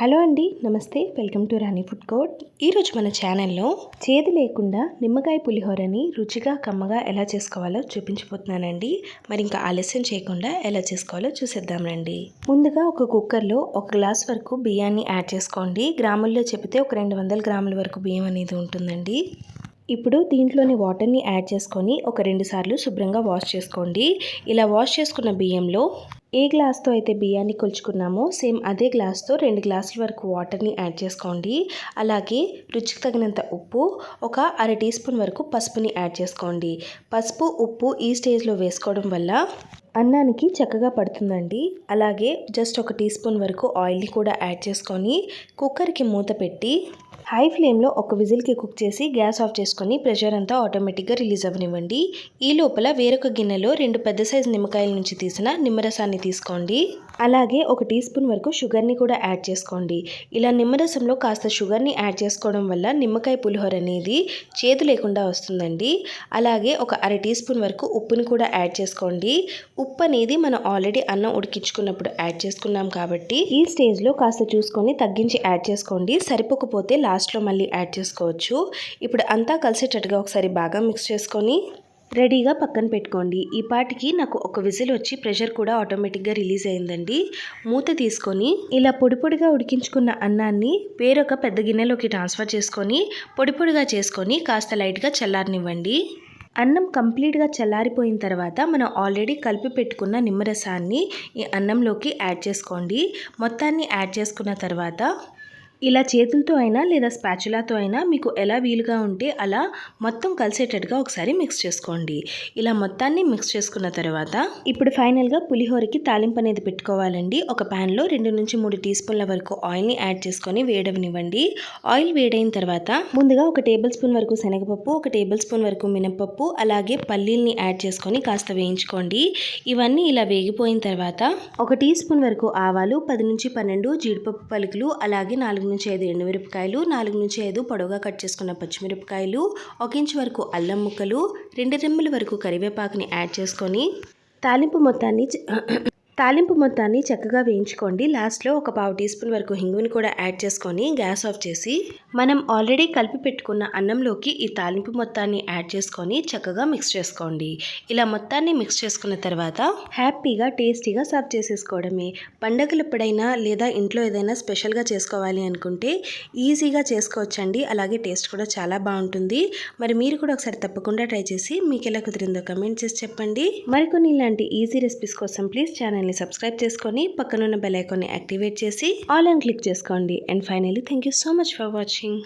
Hello అండి నమస్తే. Welcome to Rani food court. ఈరోజు మన ఛానల్లో చేదు లేకుండా నిమ్మకాయ పులిహోరని రుచిగా కమ్మగా ఎలా చేసుకోవాలో చూపించిపోతున్నానండి మరి ఇంకా ఆలస్యం చేయకుండా ఎలా చేసుకోవాలో చూసేద్దాం రండి. ముందుగా ఒక కుక్కర్లో ఒక గ్లాస్ వరకు బియ్యాన్ని యాడ్ చేసుకోండి. గ్రాముల్లో చెబితే ఒక రెండు వందల గ్రాముల వరకు బియ్యం అనేది ఉంటుందండి. ఇప్పుడు దీంట్లోని వాటర్ని యాడ్ చేసుకొని ఒక రెండు సార్లు శుభ్రంగా వాష్ చేసుకోండి. ఇలా వాష్ చేసుకున్న బియ్యంలో ఏ గ్లాస్తో అయితే బియ్యాన్ని కొలుచుకున్నామో సేమ్ అదే గ్లాస్తో రెండు గ్లాసుల వరకు వాటర్ని యాడ్ చేసుకోండి. అలాగే రుచికి తగినంత ఉప్పు ఒక అర టీ స్పూన్ వరకు పసుపుని యాడ్ చేసుకోండి. పసుపు ఉప్పు ఈ స్టేజ్లో వేసుకోవడం వల్ల అన్నానికి చక్కగా పడుతుందండి. అలాగే జస్ట్ ఒక టీ స్పూన్ వరకు ఆయిల్ని కూడా యాడ్ చేసుకొని కుక్కర్కి మూత పెట్టి హై ఫ్లేమ్లో ఒక విజిల్కి కుక్ చేసి గ్యాస్ ఆఫ్ చేసుకొని ప్రెషర్ అంతా ఆటోమేటిక్గా రిలీజ్ అవ్వనివ్వండి. ఈ లోపల వేరొక గిన్నెలో రెండు పెద్ద సైజు నిమ్మకాయల నుంచి తీసిన నిమ్మరసాన్ని తీసుకోండి. అలాగే ఒక టీ స్పూన్ వరకు షుగర్ని కూడా యాడ్ చేసుకోండి. ఇలా నిమ్మరసంలో కాస్త షుగర్ని యాడ్ చేసుకోవడం వల్ల నిమ్మకాయ పులిహోర అనేది చేదు లేకుండా వస్తుందండి. అలాగే ఒక అర టీ స్పూన్ వరకు ఉప్పుని కూడా యాడ్ చేసుకోండి. ఉప్పు అనేది మనం ఆల్రెడీ అన్నం ఉడికించుకున్నప్పుడు యాడ్ చేసుకున్నాం కాబట్టి ఈ స్టేజ్లో కాస్త చూసుకొని తగ్గించి యాడ్ చేసుకోండి. సరిపోకపోతే లాస్ట్ లాస్ట్లో మళ్ళీ యాడ్ చేసుకోవచ్చు. ఇప్పుడు అంతా కలిసేటట్టుగా ఒకసారి బాగా మిక్స్ చేసుకొని రెడీగా పక్కన పెట్టుకోండి. ఈ పాటికి నాకు ఒక విజిల్ వచ్చి ప్రెషర్ కూడా ఆటోమేటిక్గా రిలీజ్ అయిందండి. మూత తీసుకొని ఇలా పొడి పొడిగా ఉడికించుకున్న అన్నాన్ని వేరొక పెద్ద గిన్నెలోకి ట్రాన్స్ఫర్ చేసుకొని పొడి పొడిగా చేసుకొని కాస్త లైట్గా చల్లారనివ్వండి. అన్నం కంప్లీట్గా చల్లారిపోయిన తర్వాత మనం ఆల్రెడీ కలిపి పెట్టుకున్న నిమ్మరసాన్ని ఈ అన్నంలోకి యాడ్ చేసుకోండి. మొత్తాన్ని యాడ్ చేసుకున్న తర్వాత ఇలా చేతులతో అయినా లేదా స్పాచులాతో అయినా మీకు ఎలా వీలుగా ఉంటే అలా మొత్తం కలిసేటట్టుగా ఒకసారి మిక్స్ చేసుకోండి. ఇలా మొత్తాన్ని మిక్స్ చేసుకున్న తర్వాత ఇప్పుడు ఫైనల్గా పులిహోరకి తాలింపు అనేది పెట్టుకోవాలండి. ఒక ప్యాన్లో రెండు నుంచి మూడు టీ స్పూన్ల వరకు ఆయిల్ని యాడ్ చేసుకొని వేయడనివ్వండి ఆయిల్ వేడైన తర్వాత ముందుగా ఒక టేబుల్ స్పూన్ వరకు శనగపప్పు ఒక టేబుల్ స్పూన్ వరకు మినపప్పు అలాగే పల్లీల్ని యాడ్ చేసుకొని కాస్త వేయించుకోండి. ఇవన్నీ ఇలా వేగిపోయిన తర్వాత ఒక టీ స్పూన్ వరకు ఆవాలు పది నుంచి పన్నెండు జీడిపప్పు పలుకులు అలాగే నాలుగు నుంచి ఐదు ఎండుమిరపకాయలు నాలుగు నుంచి ఐదు పొడవుగా కట్ చేసుకున్న పచ్చిమిరపకాయలు ఒక ఇంచు వరకు అల్లం ముక్కలు రెండు రెమ్మల వరకు కరివేపాకుని యాడ్ చేసుకొని తాలింపు మొత్తాన్ని తాలింపు మొత్తాన్ని చక్కగా వేయించుకోండి. లాస్ట్లో ఒక పావు టీ స్పూన్ వరకు హింగుని కూడా యాడ్ చేసుకొని గ్యాస్ ఆఫ్ చేసి మనం ఆల్రెడీ కలిపి పెట్టుకున్న అన్నంలోకి ఈ తాలింపు మొత్తాన్ని యాడ్ చేసుకొని చక్కగా మిక్స్ చేసుకోండి. ఇలా మొత్తాన్ని మిక్స్ చేసుకున్న తర్వాత హ్యాపీగా టేస్టీగా సర్వ్ చేసేసుకోవడమే. పండగలు ఎప్పుడైనా లేదా ఇంట్లో ఏదైనా స్పెషల్గా చేసుకోవాలి అనుకుంటే ఈజీగా చేసుకోవచ్చండి. అలాగే టేస్ట్ కూడా చాలా బాగుంటుంది. మరి మీరు కూడా ఒకసారి తప్పకుండా ట్రై చేసి మీకు ఎలా కుదిరిందో కమెంట్ చేసి చెప్పండి. మరికొన్ని ఇలాంటి ఈజీ రెసిపీస్ కోసం ప్లీజ్ ఛానల్ ఛానల్ని సబ్స్క్రైబ్ చేసుకొని పక్కనున్న బెల్ ఐకాన్ని యాక్టివేట్ చేసి ఆల్ అండ్ క్లిక్ చేసుకోండి. And finally thank you so much for watching